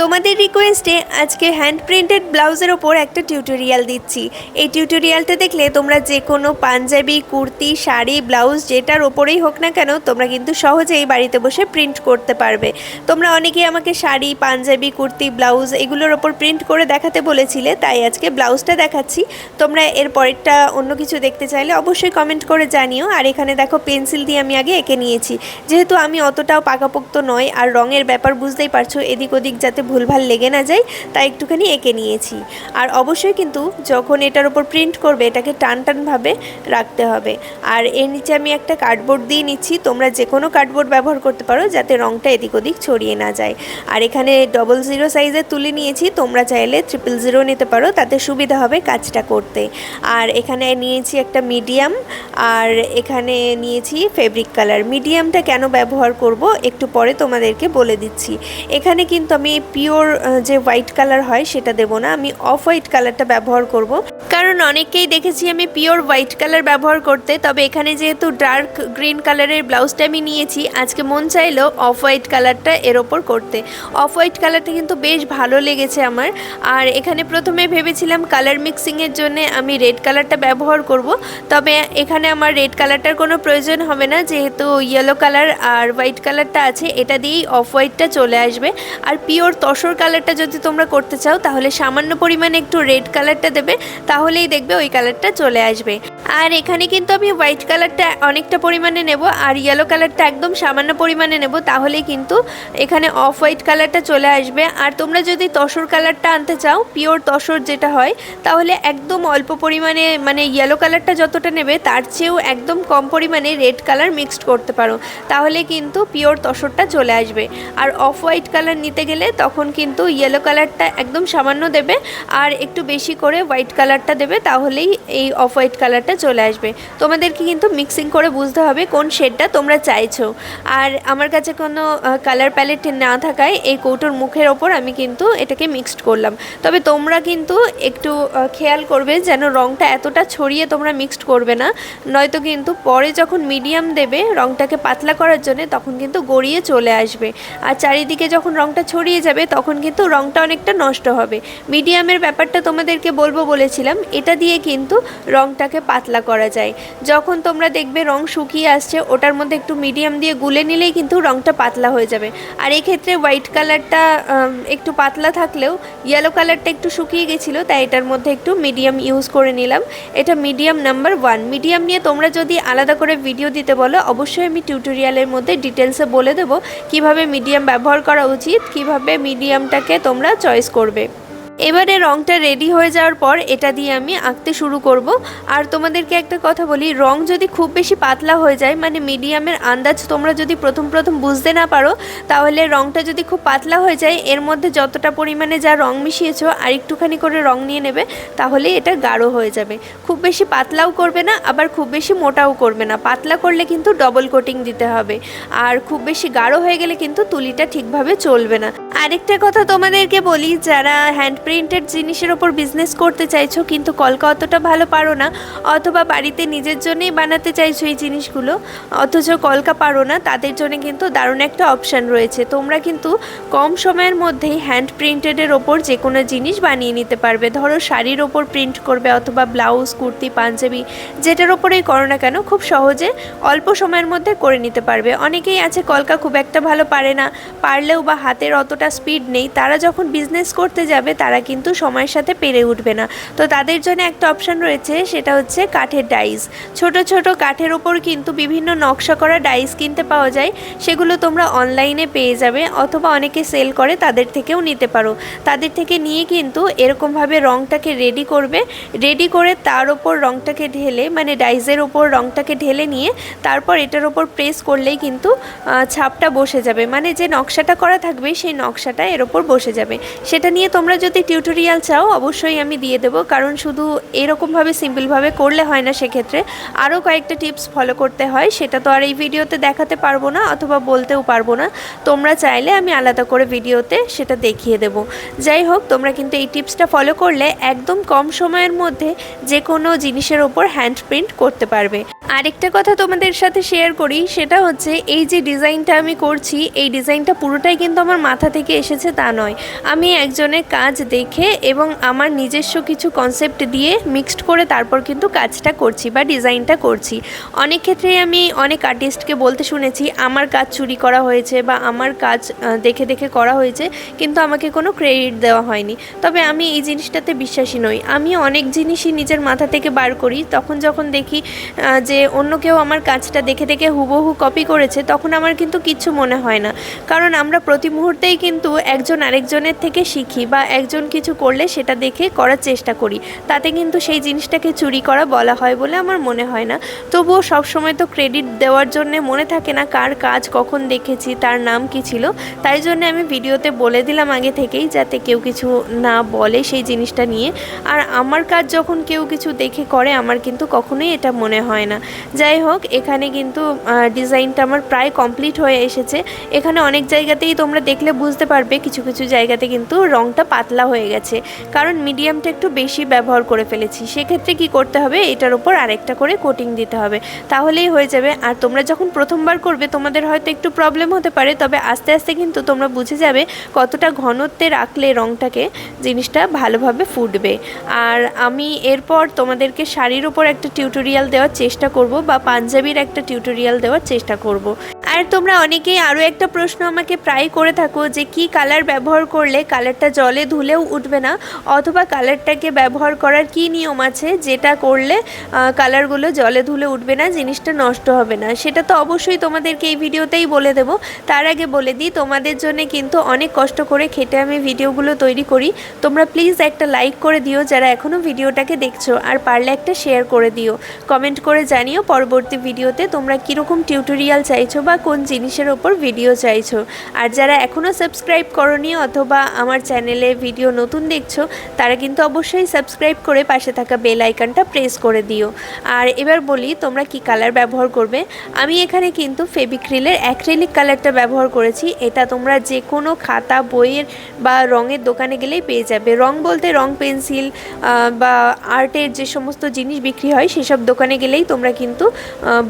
তোমাদের রিকোয়েস্টে আজকে হ্যান্ড প্রিন্টেড ব্লাউজের ওপর একটা টিউটোরিয়াল দিচ্ছি। এই টিউটোরিয়ালটা দেখলে তোমরা যে কোনো পাঞ্জাবি, কুর্তি, শাড়ি ব্লাউজ যেটার ওপরেই হোক না কেন তোমরা কিন্তু সহজেই বাড়িতে বসে প্রিন্ট করতে পারবে। তোমরা অনেকেই আমাকে শাড়ি, পাঞ্জাবি, কুর্তি ব্লাউজ এগুলোর ওপর প্রিন্ট করে দেখাতে বলেছিলে, তাই আজকে ব্লাউজটা দেখাচ্ছি। তোমরা এর পরেরটা অন্য কিছু দেখতে চাইলে অবশ্যই কমেন্ট করে জানিও। আর এখানে দেখো পেন্সিল দিয়ে আমি আগে এঁকে নিয়েছি। যেহেতু আমি অতটাও পাকাপোক্ত নয়, আর রঙের ব্যাপার বুঝতেই পারছ, এদিক ওদিক যাতে ভুলভাল লেগে না যায় তাই একটুখানি এঁকে নিয়েছি। আর অবশ্যই কিন্তু যখন এটার ওপর প্রিন্ট করবে, এটাকে টান টানভাবে রাখতে হবে। আর এর নিচে আমি একটা কার্ডবোর্ড দিয়ে নিচ্ছি, তোমরা যে কোনো কার্ডবোর্ড ব্যবহার করতে পারো, যাতে রঙটা এদিক ওদিক ছড়িয়ে না যায়। আর এখানে ডবল জিরো সাইজের তুলে নিয়েছি, তোমরা চাইলে ট্রিপল জিরো নিতে পারো, তাতে সুবিধা হবে কাজটা করতে। আর এখানে নিয়েছি একটা মিডিয়াম আর এখানে নিয়েছি ফেব্রিক কালার মিডিয়ামটা কেন ব্যবহার করব, একটু পরে তোমাদেরকে বলে দিচ্ছি। এখানে কিন্তু আমি পিওর যে হোয়াইট কালার হয় সেটা দেব না। আমি অফ হোয়াইট কালারটা ব্যবহার করব। কারণ অনেককেই দেখেছি আমি পিওর হোয়াইট কালার ব্যবহার করতে। তবে এখানে যেহেতু ডার্ক গ্রিন কালারের ব্লাউজটা আমি নিয়েছি, আজকে মন চাইলো অফ হোয়াইট কালারটা এর ওপর করতে। অফ হোয়াইট কালারটা কিন্তু বেশ ভালো লেগেছে আমার। আর এখানে প্রথমে ভেবেছিলাম কালার মিক্সিংয়ের জন্য আমি রেড কালারটা ব্যবহার করব। তবে এখানে আমার রেড কালারটার কোনো প্রয়োজন হবে না, যেহেতু ইয়েলো কালার আর হোয়াইট কালারটা আছে, এটা দিয়েই অফ হোয়াইটটা চলে আসবে। আর পিওর তসর কালারটা যদি তোমরা করতে চাও, তাহলে সামান্য পরিমাণে একটু রেড কালারটা দেবে, তাহলেই দেখবে ওই কালারটা চলে আসবে। আর এখানে কিন্তু আমি হোয়াইট কালারটা অনেকটা পরিমাণে নেব আর ইয়েলো কালারটা একদম সামান্য পরিমাণে নেব, তাহলেই কিন্তু এখানে অফ হোয়াইট কালারটা চলে আসবে। আর তোমরা যদি তসর কালারটা আনতে চাও পিওর তসর যেটা হয়, তাহলে একদম অল্প পরিমাণে মানে ইয়েলো কালারটা যতটা নেবে, তার চেয়েও একদম কম পরিমাণে রেড কালার মিক্সড করতে পারো। তাহলে কিন্তু পিওর তসরটা চলে আসবে। আর অফ হোয়াইট কালার নিতে গেলে তখন কিন্তু ইয়েলো কালারটা একদম সামান্য দেবে, আর একটু বেশি করে হোয়াইট কালারটা দেবে, তাহলেই এই অফ হোয়াইট কালারটা চলে আসবে। তোমাদেরকে কিন্তু মিক্সিং করে বুঝতে হবে কোন শেডটা তোমরা চাইছো। আর আমার কাছে কোনো কালার প্যালেট না থাকায় এই কৌটোর মুখের ওপর আমি কিন্তু এটাকে মিক্সড করলাম। তবে তোমরা কিন্তু একটু খেয়াল করবে যেন রঙটা এতটা ছড়িয়ে তোমরা মিক্সড করবে না। নয়তো কিন্তু পরে যখন মিডিয়াম দেবে রঙটাকে পাতলা করার জন্য তখন কিন্তু গড়িয়ে চলে আসবে। আর চারিদিকে যখন রঙটা ছড়িয়ে যাবে তখন কিন্তু রঙটা অনেকটা নষ্ট হবে। মিডিয়ামের ব্যাপারটা তোমাদেরকে বলব বলেছিলাম। এটা দিয়ে কিন্তু রঙটাকে পাতলা করা যায়। যখন তোমরা দেখবে রং শুকিয়ে আসছে, ওটার মধ্যে একটু মিডিয়াম দিয়ে গুলে নিলেই কিন্তু রঙটা পাতলা হয়ে যাবে। আর এই ক্ষেত্রে হোয়াইট কালারটা একটু পাতলা থাকলেও ইয়েলো কালারটা একটু শুকিয়ে গেছিল, তাই এটার মধ্যে একটু মিডিয়াম ইউজ করে নিলাম। এটা মিডিয়াম নাম্বার ওয়ান মিডিয়াম নিয়ে তোমরা যদি আলাদা করে ভিডিও দিতে বলো, অবশ্যই আমি টিউটোরিয়ালের মধ্যে ডিটেলসে বলে দেবো কীভাবে মিডিয়াম ব্যবহার করা উচিত, কীভাবে মিডিয়ামটাকে তোমরা চয়েস করবে। এবারে রংটা রেডি হয়ে যাওয়ার পর এটা দিয়ে আমি আঁকতে শুরু করব। আর তোমাদেরকে একটা কথা বলি, রং যদি খুব বেশি পাতলা হয়ে যায় মানে মিডিয়ামের আন্দাজ তোমরা যদি প্রথম প্রথম বুঝতে না পারো, তাহলে রংটা যদি খুব পাতলা হয়ে যায়, এর মধ্যে যতটা পরিমাণে যা রং মিশিয়েছো আর একটুখানি করে রং নিয়ে নেবে, তাহলে এটা গাঢ় হয়ে যাবে। খুব বেশি পাতলাও করবে না, আবার খুব বেশি মোটাও করবে না। পাতলা করলে কিন্তু ডবল কোটিং দিতে হবে। আর খুব বেশি গাঢ় হয়ে গেলে কিন্তু তুলিটা ঠিকভাবে চলবে না। আরেকটা কথা তোমাদেরকে বলি, যারা হ্যান্ড প্রিন্টেড জিনিসের ওপর বিজনেস করতে চাইছো, কিন্তু কলকা অতটা ভালো পারো না, অথবা বাড়িতে নিজের জন্যই বানাতে চাইছো এই জিনিসগুলো, অথচ কলকা পারো না, তাদের জন্য কিন্তু দারুণ একটা অপশান রয়েছে। তোমরা কিন্তু কম সময়ের মধ্যেই হ্যান্ড প্রিন্টেডের ওপর যে কোনো জিনিস বানিয়ে নিতে পারবে। ধরো শাড়ির ওপর প্রিন্ট করবে অথবা ব্লাউজ কুর্তি, পাঞ্জাবি, যেটার ওপরেই করো না কেন, খুব সহজে অল্প সময়ের মধ্যে করে নিতে পারবে। অনেকেই আছে কলকা খুব একটা ভালো পারে না, পারলেও বা হাতের অতটা স্পিড নেই, তারা যখন বিজনেস করতে যাবে, তারা কিন্তু সময়ের সাথে পেরে উঠবে না। তো তাদের জন্য একটা অপশান রয়েছে, সেটা হচ্ছে কাঠের ডাইস ছোট ছোট কাঠের ওপর কিন্তু বিভিন্ন নকশা করা ডাইস কিনতে পাওয়া যায়। সেগুলো তোমরা অনলাইনে পেয়ে যাবে, অথবা অনেকে সেল করে, তাদের থেকেও নিতে পারো। তাদের থেকে নিয়ে কিন্তু এরকমভাবে রংটাকে রেডি করবে। রেডি করে তার ওপর রংটাকে ঢেলে মানে ডাইসের ওপর রংটাকে ঢেলে নিয়ে, তারপর এটার ওপর প্রেস করলেই কিন্তু ছাপটা বসে যাবে। মানে যে নকশাটা করা থাকবে, সেই নকশাটা এর ওপর বসে যাবে। সেটা নিয়ে তোমরা যদি টিউটোরিয়াল চাও, অবশ্যই আমি দিয়ে দেবো, কারণ শুধু এরকমভাবে সিম্পলভাবে করলে হয় না সেক্ষেত্রে। আরও কয়েকটা টিপস ফলো করতে হয়, সেটা তো আর এই ভিডিওতে দেখাতে পারব না, অথবা বলতেও পারব না। তোমরা চাইলে আমি আলাদা করে ভিডিওতে সেটা দেখিয়ে দেবো। যাই হোক, তোমরা কিন্তু এই টিপসটা ফলো করলে একদম কম সময়ের মধ্যে যে কোনো জিনিসের ওপর হ্যান্ড প্রিন্ট করতে পারবে। আরেকটা কথা তোমাদের সাথে শেয়ার করি, সেটা হচ্ছে এই যে ডিজাইনটা আমি করছি, এই ডিজাইনটা পুরোটাই কিন্তু আমার মাথা থেকে এসেছে তা নয়। আমি একজনের কাজ দেখে এবং আমার নিজস্ব কিছু কনসেপ্ট দিয়ে মিক্সড করে তারপর কিন্তু কাজটা করছি বা ডিজাইনটা করছি। অনেক ক্ষেত্রে আমি অনেক আর্টিস্টকে বলতে শুনেছি, আমার কাজ চুরি করা হয়েছে বা আমার কাজ দেখে দেখে করা হয়েছে, কিন্তু আমাকে কোনো ক্রেডিট দেওয়া হয়নি। তবে আমি এই জিনিসটাতে বিশ্বাসী নই। আমি অনেক জিনিসই নিজের মাথা থেকে বার করি। তখন যখন দেখি যে অন্য কেউ আমার কাজটা দেখে দেখে হুবহু কপি করেছে, তখন আমার কিন্তু কিচ্ছু মনে হয় না। কারণ আমরা প্রতি মুহূর্তেই কিন্তু একজন আরেকজনের থেকে শিখি বা একজন কিছু করলে সেটা দেখে করার চেষ্টা করি। তাতে কিন্তু সেই জিনিসটাকে চুরি করা বলা হয় বলে আমার মনে হয় না। তবুও সবসময় তো ক্রেডিট দেওয়ার জন্য মনে থাকে না কার কাজ কখন দেখেছি, তার নাম কি ছিল। তাই জন্য আমি ভিডিওতে বলে দিলাম আগে থেকেই যাতে কেউ কিছু না বলে সেই জিনিসটা নিয়ে। আর আমার কাজ যখন কেউ কিছু দেখে করে, আমার কিন্তু কখনোই এটা মনে হয় না। যাই হোক, এখানে কিন্তু ডিজাইনটা আমার প্রায় কমপ্লিট হয়ে এসেছে। এখানে অনেক জায়গাতেই তোমরা দেখলে বুঝতে পারবে, কিছু কিছু জায়গাতে কিন্তু রঙটা পাতলা হয়ে গেছে। কারণ মিডিয়ামটা একটু বেশি ব্যবহার করে ফেলেছি। সেক্ষেত্রে কি করতে হবে? এটার উপর আরেকটা করে কোটিং দিতে হবে। তাহলেই হয়ে যাবে। আর তোমরা যখন প্রথমবার করবে, তোমাদের হয়তো একটু প্রবলেম হতে পারে। তবে আস্তে আস্তে কিন্তু তোমরা বুঝে যাবে কতটা ঘনত্বে রাখলে রঙটাকে জিনিসটা ভালোভাবে ফুটবে। আর আমি এরপর তোমাদেরকে শাড়ির উপর একটা টিউটোরিয়াল দেওয়ার চেষ্টা করব বা পাঞ্জাবির একটা টিউটোরিয়াল দেওয়ার চেষ্টা করব। আর তোমরা অনেকেই আরও একটা প্রশ্ন আমাকে প্রায় করে থাকো যে কি কালার ব্যবহার করলে কালারটা জলে ধুলেও উঠবে না? অথবা কালারটাকে ব্যবহার করার কি নিয়ম আছে যেটা করলে কালারগুলো জলে ধুলে উঠবে না, জিনিসটা নষ্ট হবে না? সেটা তো অবশ্যই তোমাদেরকে এই ভিডিওতেই বলে দেবো। তার আগে বলে দিই, তোমাদের জন্য কিন্তু অনেক কষ্ট করে খেটে আমি ভিডিওগুলো তৈরি করি। তোমরা প্লিজ একটা লাইক করে দিও যারা এখনও ভিডিওটাকে দেখছ, আর পারলে একটা শেয়ার করে দিও। কমেন্ট করে জানিও পরবর্তী ভিডিওতে তোমরা কীরকম টিউটোরিয়াল চাইছো বা কোন জিনিসের ওপর ভিডিও চাইছো। আর যারা এখনও সাবস্ক্রাইব করনি অথবা আমার চ্যানেলে ভিডিও নতুন দেখছ, তারা কিন্তু অবশ্যই সাবস্ক্রাইব করে পাশে থাকা বেল আইকনটা প্রেস করে দিও। আর এবার বলি, তোমরা কি কালার ব্যবহার করবে? আমি এখানে কিন্তু ফেবিক্রিলের অ্যাক্রেলিক কালারটা ব্যবহার করেছি। এটা তোমরা যে কোনো খাতা, বইয়ের বা রঙের দোকানে গেলেই পেয়ে যাবে। রং বলতে রং পেন্সিল বা আর্টের যে সমস্ত জিনিস বিক্রি হয়, সেসব দোকানে গেলেই তোমরা কিন্তু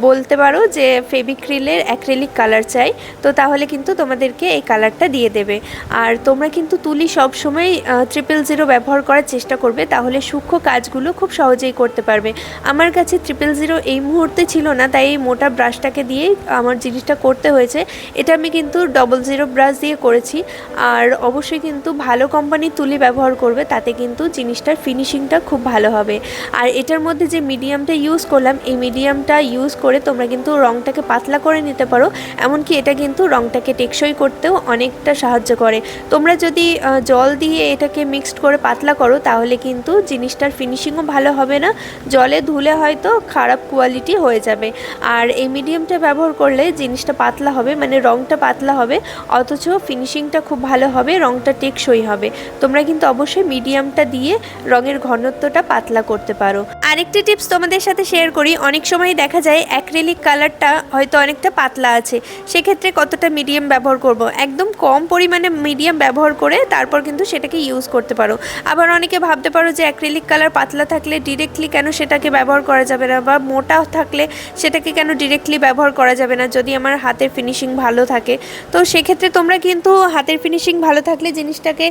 বলতে পারো যে ফেবিক্রিলের অ্যাক্রেলিক কালার চাই, তো তাহলে কিন্তু তোমাদেরকে এই কালারটা দিয়ে দেবে। আর তোমরা কিন্তু তুলি সব সময় ট্রিপল জিরো ব্যবহার করার চেষ্টা করবে, তাহলে সূক্ষ্ম কাজগুলো খুব সহজেই করতে পারবে। আমার কাছে ট্রিপল জিরো এই মুহূর্তে ছিল না, তাই এই মোটা ব্রাশটাকে দিয়েই আমার জিনিসটা করতে হয়েছে। এটা আমি কিন্তু ডবল জিরো ব্রাশ দিয়ে করেছি, আর অবশ্যই কিন্তু ভালো কোম্পানির তুলি ব্যবহার করবে, তাতে কিন্তু জিনিসটার ফিনিশিংটা খুব ভালো হবে। আর এটার মধ্যে যে মিডিয়ামটা ইউজ করলাম, এই মিডিয়ামটা ইউজ করে তোমরা কিন্তু রঙটাকে পাতলা করে নিতে পারো এমনকি এটা কিন্তু রঙটাকে টেকসই করতেও অনেকটা সাহায্য করে। তোমরা যদি জল দিয়ে এটাকে মিক্সড করে পাতলা করো, তাহলে কিন্তু জিনিসটার ফিনিশিংও ভালো হবে না। জলে ধুলে হয়তো খারাপ কোয়ালিটি হয়ে যাবে। আর এই মিডিয়ামটা ব্যবহার করলে জিনিসটা পাতলা হবে মানে রঙটা পাতলা হবে, অথচ ফিনিশিংটা খুব ভালো হবে রঙটা টেকসই হবে। তোমরা কিন্তু অবশ্যই মিডিয়ামটা দিয়ে রঙের ঘনত্বটা পাতলা করতে পারো। আরেকটি টিপস তোমাদের সাথে শেয়ার করি। অনেক সময় দেখা যায় অ্যাক্রেলিক কালারটা হয়তো অনেকটা পাতলা আছে। সেক্ষেত্রে কতটা মিডিয়াম ব্যবহার করব? একদম কম পরিমাণে মিডিয়াম ব্যবহার করে তারপর কিন্তু সেটাকে ইউজ করতে পারো। আবার অনেকে ভাবতে পারো যে অ্যাক্রেলিক কালার পাতলা থাকলে ডিরেক্টলি কেন সেটাকে ব্যবহার করা যাবে না? বা মোটা থাকলে সেটাকে কেন ডিরেক্টলি ব্যবহার করা যাবে না? যদি আমার হাতের ফিনিশিং ভালো থাকে। তো সেক্ষেত্রে তোমরা কিন্তু হাতের ফিনিশিং ভালো থাকলে জিনিসটাকে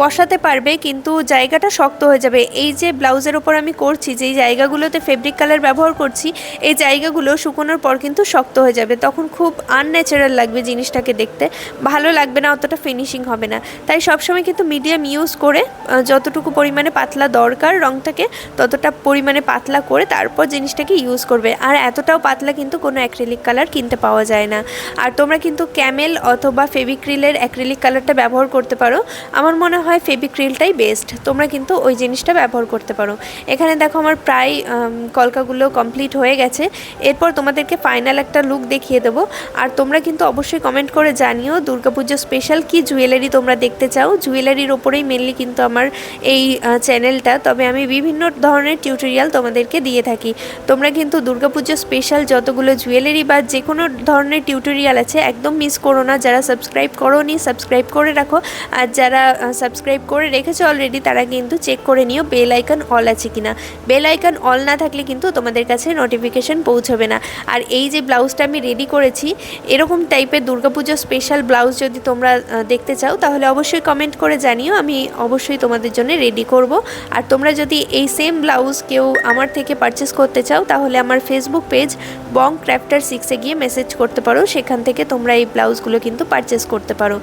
বসাতে পারবে। কিন্তু জায়গাটা শক্ত হয়ে যাবে। এই যে ব্লাউজের ওপর আমি করছি যেই জায়গাগুলোতে ফেব্রিক কালার ব্যবহার করছি, এই জায়গাগুলো শুকোনোর পর কিন্তু শক্ত হয়ে যাবে। তখন খুব আনন্যাচারাল লাগবে জিনিসটাকে দেখতে। ভালো লাগবে না, অতটা ফিনিশিং হবে না। তাই সবসময় কিন্তু মিডিয়াম ইউজ করে যতটুকু পরিমাণে পাতলা দরকার রঙটাকে ততটা পরিমাণে পাতলা করে তারপর জিনিসটাকে ইউজ করবে। আর এতটাও পাতলা কিন্তু কোনো অ্যাক্রিলিক কালার কিনতে পাওয়া যায় না। আর তোমরা কিন্তু ক্যামেল অথবা ফেবিক্রিলের অ্যাক্রিলিক কালারটা ব্যবহার করতে পারো। আমার মনে হয় ফেবিক্রিলটাই বেস্ট তোমরা কিন্তু ওই জিনিসটা ব্যবহার করতে পারো। এখানে দেখো আমার প্রায় কলকাগুলো কমপ্লিট হয়ে গেছে। এরপর তোমাদেরকে ফাইনাল একটা লুক দেখিয়ে দেবো। আর তোমরা কিন্তু অবশ্যই কমেন্ট করে জানিও দুর্গাপুজো স্পেশাল কি জুয়েলারি তোমরা দেখতে চাও। জুয়েলারির ওপরেই মেনলি কিন্তু আমার এই চ্যানেলটা তবে আমি বিভিন্ন ধরনের টিউটোরিয়াল তোমাদেরকে দিয়ে থাকি। তোমরা কিন্তু দুর্গাপুজো স্পেশাল যতগুলো জুয়েলারি বা যে কোনো ধরনের টিউটোরিয়াল আছে, একদম মিস করো না। যারা সাবস্ক্রাইব করো নি সাবস্ক্রাইব করে রাখো। আর যারা সাবস্ক্রাইব করে রেখেছো অলরেডি তারা কিন্তু চেক করে নিও বেল আইকন অল আছে কিনা। বেল বেল আইকন অল না থাকলে কিন্তু তোমাদের কাছে নোটিফিকেশন পৌঁছবে না। আর এই যে ব্লাউজটা আমি রেডি করেছি, এরকম টাইপের দুর্গাপুজো স্পেশাল ব্লাউজ যদি তোমরা দেখতে চাও, তাহলে অবশ্যই কমেন্ট করে জানিও, আমি অবশ্যই তোমাদের জন্য রেডি করব। আর তোমরা যদি এই সেম ব্লাউজ কেউ আমার থেকে পারচেস করতে চাও, তাহলে আমার ফেসবুক পেজ বং ক্র্যাফটার সিক্সে গিয়ে মেসেজ করতে পারো, সেখান থেকে তোমরা এই ব্লাউজগুলো কিন্তু পারচেস করতে পারো।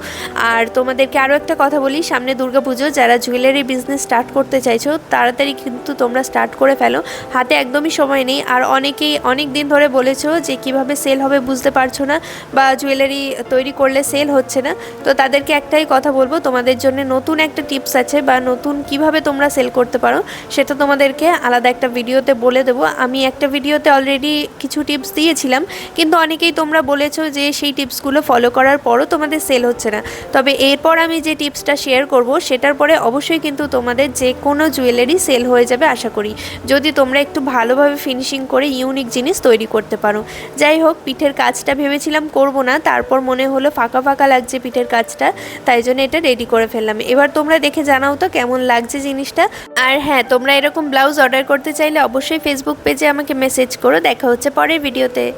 আর তোমাদেরকে আরও একটা কথা বলি, সামনে দুর্গাপুজো, যারা জুয়েলারি বিজনেস স্টার্ট করতে চাইছো, তাড়াতাড়ি কিন্তু তোমরা স্টার্ট করে ফেলো। হাতে একদমই সময় নেই। আর অনেকেই অনেক দিন ধরে বলেছ যে কীভাবে সেল হবে বুঝতে পারছ না বা জুয়েলারি তৈরি করলে সেল হচ্ছে না। তো তাদেরকে একটাই কথা বলব, তোমাদের জন্য নতুন একটা টিপস আছে বা নতুন কীভাবে তোমরা সেল করতে পারো, সেটা তোমাদেরকে আলাদা একটা ভিডিওতে বলে দেবো। আমি একটা ভিডিওতে অলরেডি কিছু টিপস দিয়েছিলাম, কিন্তু অনেকেই তোমরা বলেছ যে সেই টিপসগুলো ফলো করার পরও তোমাদের সেল হচ্ছে না। তবে এরপর আমি যে টিপসটা শেয়ার করব, সেটার পরে অবশ্যই কিন্তু তোমাদের যে কোনো জুয়েলারি সেল হয়ে যাবে, আশা করি। যদি তোমরা একটু ভালোভাবে ফিনিশিং করে ইউনিক জিনিস তৈরি করতে পারো। যাই হোক, পিঠের কাজটা ভেবেছিলাম করব না, তারপর মনে হলো ফাঁকা ফাঁকা লাগছে পিঠের কাজটা, তাই জন্য এটা রেডি করে ফেললাম। এবার তোমরা দেখে জানাও তো কেমন লাগছে জিনিসটা। আর হ্যাঁ তোমরা এরকম ব্লাউজ অর্ডার করতে চাইলে অবশ্যই ফেসবুক পেজে আমাকে মেসেজ করো। দেখা হচ্ছে পরের ভিডিওতে